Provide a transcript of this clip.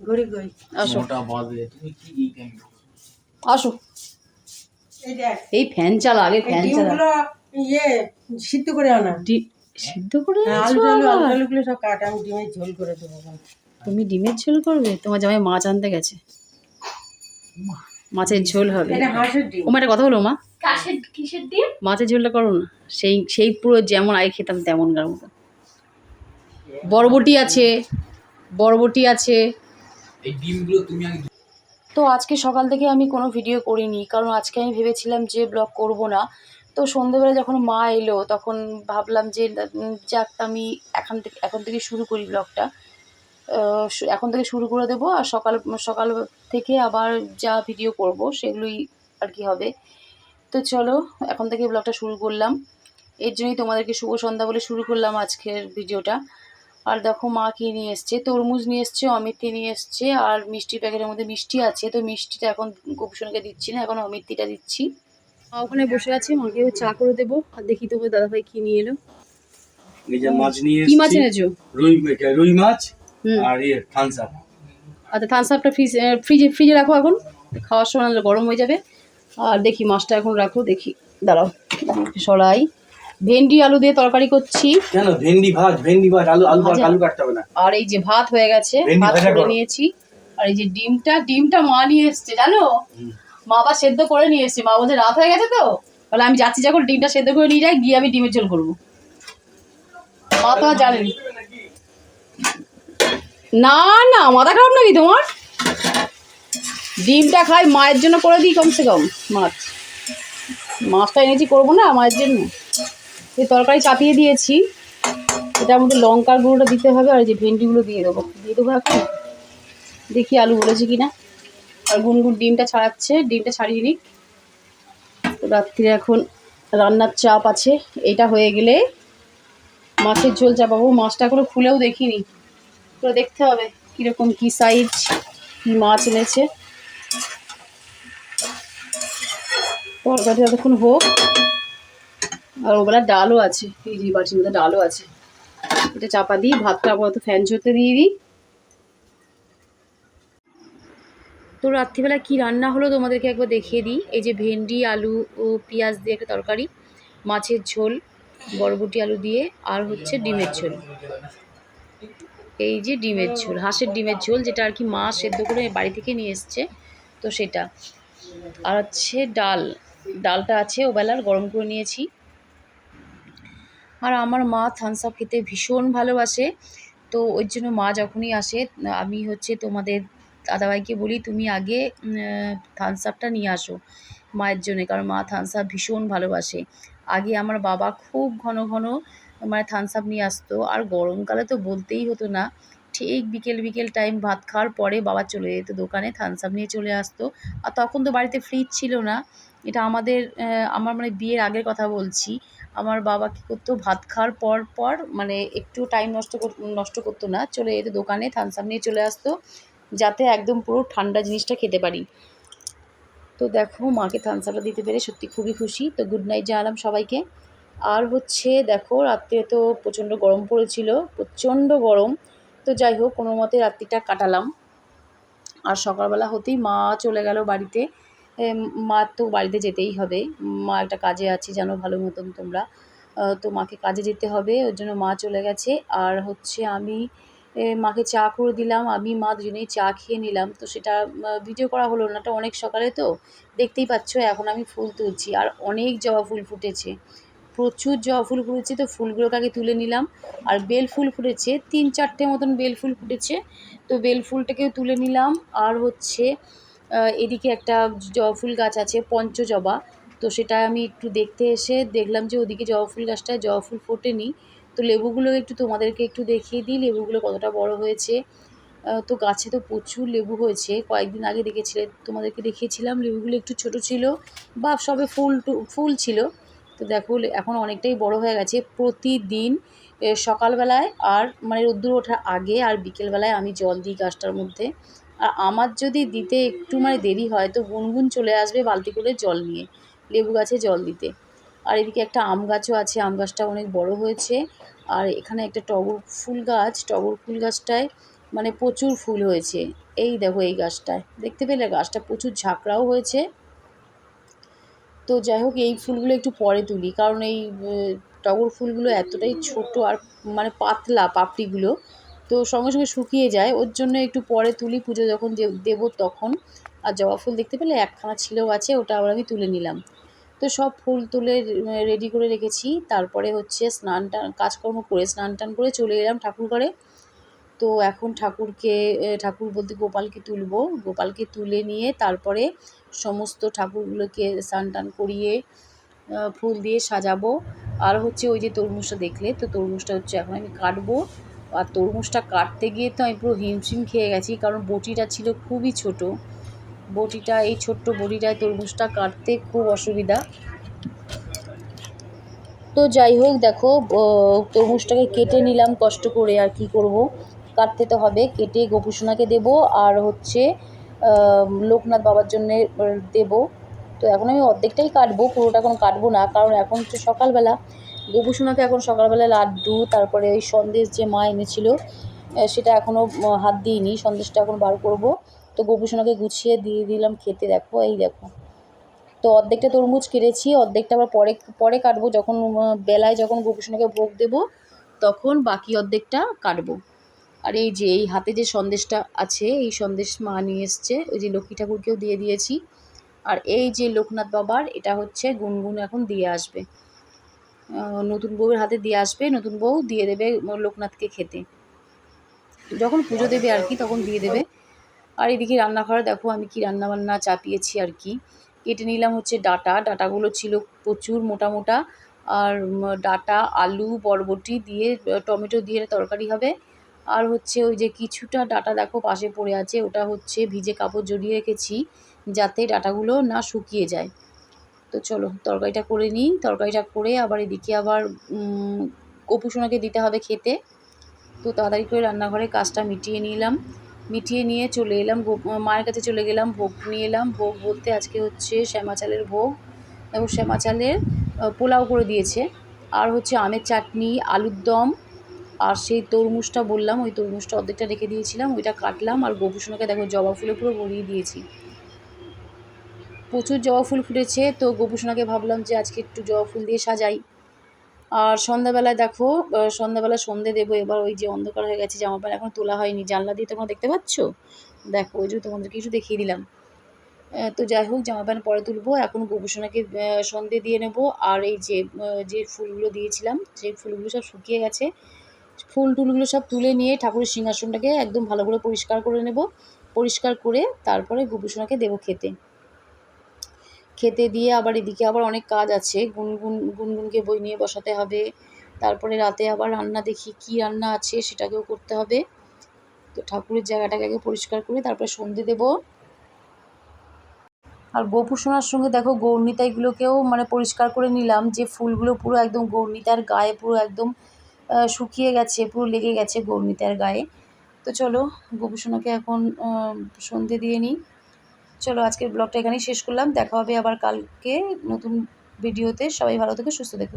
ঘড়ি ঘড়ি আসো। এই আসো। এই ফ্যান চালা আগে ফ্যান চালা। ইয়ে সিদ্ধ করে আনা। সিদ্ধ করে হ্যাঁ, আলু আলু আবার? সব কাট আমি ডিমের ঝোল করে দেবো তুমি ডিমের ঝোল করবে? তোমার জামাই মাছ আনতে গেছে। মাছের ঝোল হবে। এটা হাঁসের ডিম। ও মা একটা কথা বলো মা। কাশের কিসের ডিম? মাছের ঝোলটা করো না। সেই সেই পুরো যেমন আগে খেতাম তেমন গার মতো। বরবটি আছে। বরবটি আছে। এই ডিমগুলো তুমি আগে তো আজকে সকাল থেকে আমি কোনো ভিডিও করিনি কারণ আজকে আমি ভেবেছিলাম যে ব্লগ করব না। তো সন্ধেবেলা যখন মা এলো তখন ভাবলাম যে যাক আমি এখন থেকে এখন থেকে শুরু করি ব্লগটা। এখন থেকে শুরু করে দেবো আর সকাল সকাল থেকে আবার যা ভিডিও করব সেগুলোই আর কি হবে। তো চলো এখন থেকে ব্লগটা শুরু করলাম। এর জন্যই তোমাদেরকে শুভ সন্ধ্যা বলে শুরু করলাম আজকের ভিডিওটা। আর দেখো মা কি নিয়ে এসছে? তরমুজ নিয়ে এসছে অমিত্তি নিয়ে এসছে আর মিষ্টি প্যাকেটের মধ্যে মিষ্টি আছে তো মিষ্টিটা এখন গোপসনকে দিচ্ছি না এখন অমিত্তিটা দিচ্ছি। মা ওখানে বসে আছে মাকে চা করে দেবো আর দেখি তবু দাদা ভাই কি নিয়ে এলো। এই যে মাছ নিয়ে কি মাছ এনেছো? রুই রুই মাছ আর ইয়ে থামস আপ। আচ্ছা থামস আপটা ফ্রিজ ফ্রিজে ফ্রিজে রাখো এখন খাওয়ার সময় গরম হয়ে যাবে। আর দেখি মাছটা এখন রাখো দেখি দাঁড়াও সরাই। ভেন্ডি আলু দিয়ে তরকারি করছি। কেন? ভেন্ডি ভাত ভেন্ডি ভাত আলু আলু আলু কাটতে হবে না। আর এই যে ভাত হয়ে গেছে ভাত করে। নিয়েছি। আর এই যে ডিমটা ডিমটা মা নিয়ে এসছে জানো? মা আবার সেদ্ধ করে নিয়ে এসছে। মা বলছে রাত হয়ে গেছে তো? তাহলে আমি যাচ্ছি যখন ডিমটা সেদ্ধ করে নিয়ে যাই গিয়ে আমি ডিমের ঝোল করব। মা তো আর জানেনি। না না মাথা খারাপ নাকি তোমার? ডিমটা খাই মায়ের জন্য করে দিই কমসে কম মাছ। মাছটা এনেছি করব না মায়ের জন্য? এই তরকারি চাপিয়ে দিয়েছি, এটার মধ্যে লঙ্কার গুঁড়োটা দিতে হবে আর যে ভেন্ডিগুলো দিয়ে দেবো। দিয়ে দেবো এখন। দেখি আলু বলেছে কি না আর গুনগুন ডিমটা ছাড়াচ্ছে, ডিমটা ছাড়িয়ে নিই। রাত্রিরে এখন রান্নার চাপ আছে, এটা হয়ে গেলে মাছের ঝোল চাপাবো। মাছটা এখনও খুলেও দেখিনি। তো দেখতে হবে কীরকম কী সাইজ কী মাছ এনেছে। তরকারি যতক্ষণ হোক আর ওবেলা ডালও আছে, এই যে বাটির মধ্যে ডালও আছে। এটা চাপা দিই ভাতটা আপাতত ফ্যান ঝরতে দিয়ে দিই। তো রাত্রিবেলা কি রান্না হলো তোমাদেরকে একবার দেখিয়ে দিই। এই যে ভেন্ডি, আলু ও পেঁয়াজ দিয়ে একটা তরকারি, মাছের ঝোল, বরবটি আলু দিয়ে, আর হচ্ছে ডিমের ঝোল। এই যে ডিমের ঝোল, হাঁসের ডিমের ঝোল, যেটা আর কি মা সেদ্ধ করে বাড়ি থেকে নিয়ে এসছে, তো সেটা। আর হচ্ছে ডাল, ডালটা আছে ওবেলার, গরম করে নিয়েছি। আর আমার মা থামস আপ খেতে ভীষণ ভালোবাসে। তো ওই জন্য মা যখনই আসে, আমি হচ্ছে তোমাদের দাদাভাইকে বলি, তুমি আগে থামস আপটা নিয়ে আসো মায়ের জন্যে। কারণ মা থামস আপ ভীষণ ভালোবাসে। আগে আমার বাবা খুব ঘন ঘন মানে থামস আপ নিয়ে আসতো। আর গরমকালে তো বলতেই হতো না, ঠিক বিকেল বিকেল টাইম ভাত খাওয়ার পরে বাবা চলে যেত দোকানে থামস আপ নিয়ে চলে আসতো। আর তখন তো বাড়িতে ফ্রিজ ছিল না। এটা আমাদের আমার মানে বিয়ের আগের কথা বলছি। আমার বাবা কী করতো, ভাত খাওয়ার পর পর মানে একটু টাইম নষ্ট নষ্ট করতো না, চলে যেত দোকানে আপ নিয়ে চলে আসতো, যাতে একদম পুরো ঠান্ডা জিনিসটা খেতে পারি। তো দেখো, মাকে থামস আপটা দিতে পেরে সত্যি খুবই খুশি। তো গুড নাইট জানালাম সবাইকে। আর হচ্ছে দেখো, রাত্রে তো প্রচণ্ড গরম পড়েছিল, প্রচণ্ড গরম। তো যাই হোক কোনো মতে রাত্রিটা কাটালাম। আর সকালবেলা হতেই মা চলে গেল বাড়িতে। মা তো বাড়িতে যেতেই হবে। মা একটা কাজে আছে, জানো ভালো মতন তোমরা। তো মাকে কাজে যেতে হবে, ওর জন্য মা চলে গেছে। আর হচ্ছে আমি মাকে চা করে দিলাম। আমি, মা দুজনেই চা খেয়ে নিলাম। তো সেটা ভিডিও করা হলো না। অনেক সকালে তো। দেখতেই পাচ্ছ, এখন আমি ফুল তুলছি। আর অনেক জবা ফুল ফুটেছে। প্রচুর জবা ফুল ফুটেছে। তো ফুলগুলোকে আগে তুলে নিলাম। আর বেল ফুল ফুটেছে। তিন চারটে মতন বেল ফুল ফুটেছে। তো বেল ফুলটাকেও তুলে নিলাম। আর হচ্ছে এদিকে একটা জবা ফুল গাছ আছে, পঞ্চজবা। তো সেটা আমি একটু দেখতে এসে দেখলাম যে ওদিকে জবা ফুল গাছটায় জবা ফুল ফোটেনি। তো লেবুগুলো একটু তোমাদেরকে একটু দেখিয়ে দিই, লেবুগুলো কতটা বড় হয়েছে। তো গাছে তো প্রচুর লেবু হয়েছে, কয়েকদিন আগে দেখেছিলে, তোমাদেরকে দেখিয়েছিলাম, লেবুগুলো একটু ছোট ছিল বা সবে ফুল ফুল ছিল। তো দেখো এখন অনেকটাই বড় হয়ে গেছে। প্রতিদিন সকালবেলায় আর মানে রোদ্দুর ওঠার আগে আর বিকেলবেলায় আমি জল দিই গাছটার মধ্যে। আর আমার যদি দিতে একটু মানে দেরি হয়, তো গুনগুন চলে আসবে বালতি করে জল নিয়ে, লেবু গাছে জল দিতে। আর এদিকে একটা আম গাছও আছে, আম গাছটা অনেক বড় হয়েছে। আর এখানে একটা টগর ফুল গাছ, টগর ফুল গাছটায় মানে প্রচুর ফুল হয়েছে। এই দেখো এই গাছটায়, দেখতে পেলে গাছটা প্রচুর ঝাঁকড়াও হয়েছে। তো যাই হোক, এই ফুলগুলো একটু পরে তুলি, কারণ এই টগর ফুলগুলো এতটাই ছোট আর মানে পাতলা পাপড়িগুলো তো সঙ্গে সঙ্গে শুকিয়ে যায়। ওর জন্য একটু পরে তুলি পুজো যখন দেবো তখন। আর জবা ফুল দেখতে পেলে একখানা ছিল আছে, ওটা আবার আমি তুলে নিলাম। তো সব ফুল তুলে রেডি করে রেখেছি। তারপরে হচ্ছে স্নান টান, কাজকর্ম করে স্নান টান করে চলে এলাম ঠাকুর ঘরে। তো এখন ঠাকুরকে ঠাকুর বলতে গোপালকে তুলবো। গোপালকে তুলে নিয়ে তারপরে সমস্ত ঠাকুরগুলোকে স্নান টান করিয়ে ফুল দিয়ে সাজাবো। আর হচ্ছে ওই যে তরমুজটা দেখলে, তো তরমুজটা হচ্ছে এখন আমি কাটবো। আর তরমুজটা কাটতে গিয়ে তো আমি পুরো হিমশিম খেয়ে গেছি, কারণ বটিটা ছিল খুবই ছোট। বটিটা, এই ছোট্ট বটিটায় তরমুজটা কাটতে খুব অসুবিধা। তো যাই হোক, দেখো তরমুজটাকে কেটে নিলাম, কষ্ট করে আর কি করব? কাটতে তো হবে, কেটে গোপুসোনাকে দেব আর হচ্ছে লোকনাথ বাবার জন্যে দেব। তো এখন আমি অর্ধেকটাই কাটবো, পুরোটা এখন কাটবো না, কারণ এখন হচ্ছে সকালবেলা। গোপুসোনাকে এখন সকালবেলা লাড্ডু, তারপরে ওই সন্দেশ যে মা এনেছিল সেটা এখনও হাত দিইনি, সন্দেশটা এখন বার করব। তো গোপুসোনাকে গুছিয়ে দিয়ে দিলাম খেতে, দেখো, এই দেখো। তো অর্ধেকটা তরমুজ কেটেছি, অর্ধেকটা আবার পরে পরে কাটবো, যখন বেলায় যখন গোপুসোনাকে ভোগ দেবো, তখন বাকি অর্ধেকটা কাটবো। আর এই যে, এই হাতে যে সন্দেশটা আছে, এই সন্দেশ মা নিয়ে এসছে, ওই যে লক্ষ্মী ঠাকুরকেও দিয়ে দিয়েছি। আর এই যে লোকনাথ বাবার, এটা হচ্ছে গুনগুন এখন দিয়ে আসবে। নতুন বউয়ের হাতে দিয়ে আসবে নতুন বউ দিয়ে দেবে লোকনাথকে খেতে। যখন পুজো দেবে আর কি তখন দিয়ে দেবে। আর এদিকে রান্নাঘরে দেখো আমি কি রান্না বান্না চাপিয়েছি আর কি। কেটে নিলাম হচ্ছে ডাটা। ডাটাগুলো ছিল প্রচুর মোটা মোটা আর ডাটা আলু বরবটি দিয়ে টমেটো দিয়ে তরকারি হবে। আর হচ্ছে ওই যে কিছুটা ডাটা দেখো পাশে পড়ে আছে ওটা হচ্ছে ভিজে কাপড় জড়িয়ে রেখেছি যাতে ডাটাগুলো না শুকিয়ে যায়। তো চলো তরকারিটা করে নিই। তরকারিটা করে আবার এদিকে আবার উম, গোপুসোনাকে দিতে হবে খেতে। তো তাড়াতাড়ি করে রান্নাঘরে কাজটা মিটিয়ে নিলাম। মিটিয়ে নিয়ে চলে এলাম মায়ের কাছে চলে গেলাম ভোগ নিয়ে এলাম। ভোগ বলতে আজকে হচ্ছে শ্যামা চালের ভোগ এবং শ্যামা চালের পোলাও করে দিয়েছে। আর হচ্ছে আমের চাটনি আলুর দম আর সেই তরমুজটা বললাম ওই তরমুজটা অর্ধেকটা রেখে দিয়েছিলাম ওইটা কাটলাম। আর গোপুসোনাকে দেখো জবা ফুলে পুরো ভরিয়ে দিয়েছি। প্রচুর জবা ফুল ফুটেছে, তো গোপুসোনাকে ভাবলাম যে আজকে একটু জবা ফুল দিয়ে সাজাই। আর সন্ধ্যাবেলায় দেখো সন্ধ্যাবেলা সন্ধে দেবো, এবার ওই যে অন্ধকার হয়ে গেছে জামা প্যান্ট এখন তোলা হয়নি। জানলা দিয়ে তোমরা দেখতে পাচ্ছ? দেখো, ওই জন্য তোমাদেরকে একটু দেখিয়ে দিলাম। তো যাই হোক জামা প্যান্ট পরে তুলবো, এখন গোপুসোনাকে সন্ধে দিয়ে নেব। আর এই যে যে ফুলগুলো দিয়েছিলাম, সেই ফুলগুলো সব শুকিয়ে গেছে। ফুল টুলগুলো সব তুলে নিয়ে ঠাকুরের সিংহাসনটাকে একদম ভালো করে পরিষ্কার করে নেব। পরিষ্কার করে তারপরে গোপুসোনাকে দেবো খেতে। খেতে দিয়ে আবার এদিকে আবার অনেক কাজ আছে। গুনগুন, গুনগুনকে বই নিয়ে বসাতে হবে। তারপরে রাতে আবার রান্না দেখি কি রান্না আছে সেটাকেও করতে হবে। তো ঠাকুরের জায়গাটাকে আগে পরিষ্কার করে তারপরে সন্ধে দেব। আর গোপুসোনার সঙ্গে দেখো গৌরনিতাইগুলোকেও মানে পরিষ্কার করে নিলাম যে ফুলগুলো পুরো একদম গৌরনিতার গায়ে পুরো একদম শুকিয়ে গেছে, পুরো লেগে গেছে গৌরনিতার গায়ে। তো চলো গোপুসোনাকে এখন সন্ধে দিয়ে নিই। চলো আজকের ব্লগটা এখানেই শেষ করলাম। দেখা হবে আবার কালকে নতুন ভিডিওতে। সবাই ভালো থেকে, সুস্থ থেকো।